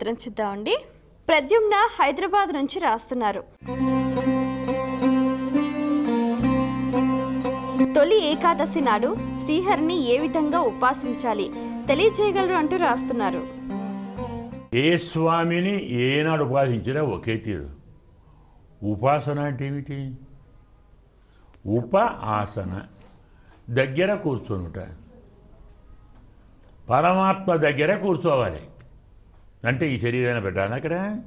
ఉత్తరం చూద్దామండి. ప్రద్యుమ్న హైదరాబాద్ నుంచి రాస్తున్నారు. తొలి ఏకాదశి నాడు శ్రీహరిని ఏ విధంగా ఉపాసించాలి తెలియజేయగలరు అంటూ రాస్తున్నారు. ఏ స్వామిని ఏనాడు ఉపాసించినా ఒకే తీరు. ఉపాసన అంటే ఏమిటి? ఉప ఆసన దగ్గర కూర్చొనుట. పరమాత్మ దగ్గర కూర్చోవాలి. అంటే ఈ శరీరాన్ని పెట్టాలి అక్కడ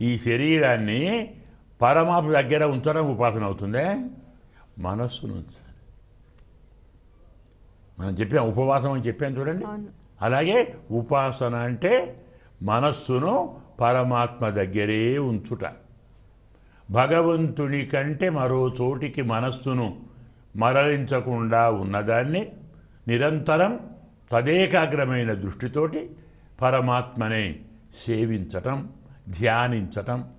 ఈ శరీరాన్ని పరమాత్మ దగ్గర ఉంచడం ఉపాసన అవుతుందే? మనస్సును ఉంచాలి. మనం చెప్పాం ఉపవాసం అని చెప్పాను చూడండి. అలాగే ఉపాసన అంటే మనస్సును పరమాత్మ దగ్గరే ఉంచుట. భగవంతుని కంటే మరో చోటికి మనస్సును మరలించకుండా ఉన్నదాన్ని నిరంతరం తదేకాగ్రమైన దృష్టితోటి పరమాత్మనే సేవించటం ధ్యానించటం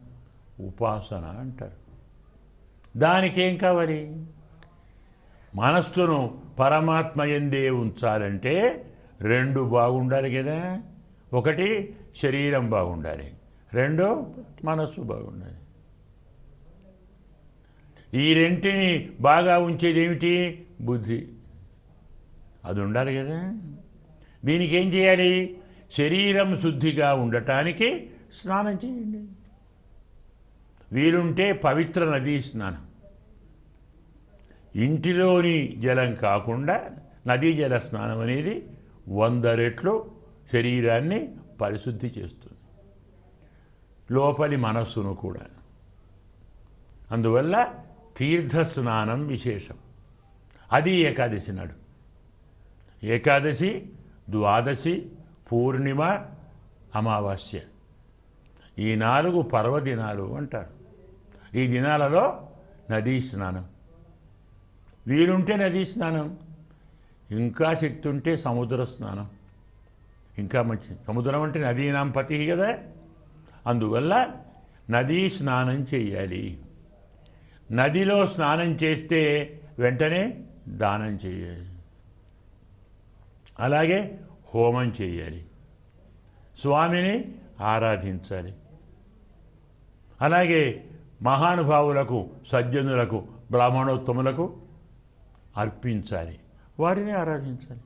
ఉపాసన అంటారు. దానికేం కావాలి? మనస్సును పరమాత్మ ఎందే ఉంచాలంటే రెండు బాగుండాలి కదా. ఒకటి శరీరం బాగుండాలి రెండు మనస్సు బాగుండాలి. ఈ రెంటిని బాగా ఉంచేది ఏమిటి బుద్ధి. అది ఉండాలి కదా. దీనికి ఏం చేయాలి? శరీరం శుద్ధిగా ఉండటానికి స్నానం చేయండి. వీలుంటే పవిత్ర నదీ స్నానం. ఇంటిలోని జలం కాకుండా నదీ జల స్నానం అనేది వంద రెట్లు శరీరాన్ని పరిశుద్ధి చేస్తుంది. లోపలి మనస్సును కూడా. అందువల్ల తీర్థ స్నానం విశేషం. అది ఏకాదశి నాడు. ఏకాదశి ద్వాదశి పూర్ణిమ అమావాస్య. ఈ నాలుగు పర్వదినాలు అంటారు. ఈ దినాలలో నదీ స్నానం. వీలుంటే నదీ స్నానం ఇంకా శక్తి ఉంటే సముద్ర స్నానం. ఇంకా మంచి సముద్రం అంటే నదీ పతి కదా. అందువల్ల నదీ స్నానం చేయాలి. నదిలో స్నానం చేస్తే వెంటనే దానం చేయాలి. అలాగే హోమం చేయాలి. స్వామిని ఆరాధించాలి. అలాగే మహానుభావులకు సజ్జనులకు బ్రాహ్మణోత్తములకు అర్పించాలి. వారిని ఆరాధించాలి.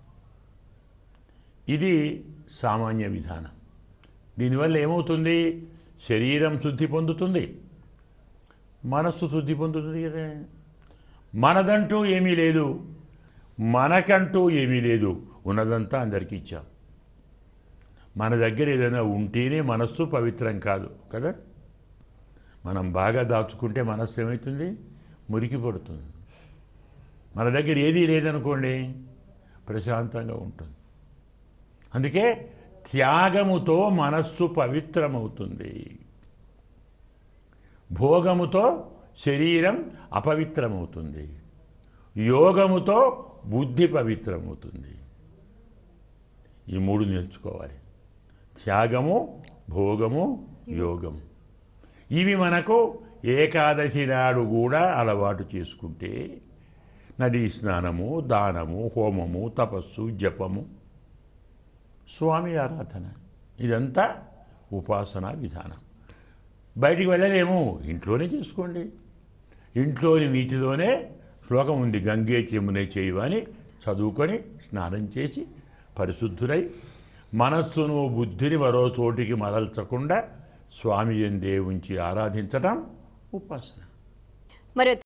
ఇది సామాన్య విధానం. దీనివల్ల ఏమవుతుంది? శరీరం శుద్ధి పొందుతుంది. మనస్సు శుద్ధి పొందుతుంది కదా. మనదంటూ ఏమీ లేదు. మనకంటూ ఏమీ లేదు. ఉన్నదంతా అందరికీ ఇచ్చాం. మన దగ్గర ఏదైనా ఉంటేనే మనస్సు పవిత్రం కాదు కదా? మనం బాగా దాచుకుంటే మనస్సు ఏమవుతుంది? మురికి పడుతుంది. మన దగ్గర ఏదీ లేదనుకోండి ప్రశాంతంగా ఉంటుంది. అందుకే త్యాగముతో మనస్సు పవిత్రమవుతుంది. భోగముతో శరీరం అపవిత్రమవుతుంది. యోగముతో బుద్ధి పవిత్రమవుతుంది. ఈ మూడు నేర్చుకోవాలి. త్యాగము భోగము యోగము ఇవి మనకు ఏకాదశి నాడు కూడా అలవాటు చేసుకుంటే నదీ స్నానము దానము హోమము తపస్సు జపము స్వామి ఆరాధన ఇదంతా ఉపాసన విధానం. బయటికి వెళ్ళలేము ఇంట్లోనే చేసుకోండి. ఇంట్లోని నీటిలోనే శ్లోకం ఉంది గంగే చెమునే చేయు అని చదువుకొని స్నానం చేసి పరిశుద్ధులై మనస్సును బుద్ధిని మరో చోటికి మరల్చకుండా స్వామి ఎందే ఉంచి ఆరాధించటం ఉపాసన. మరి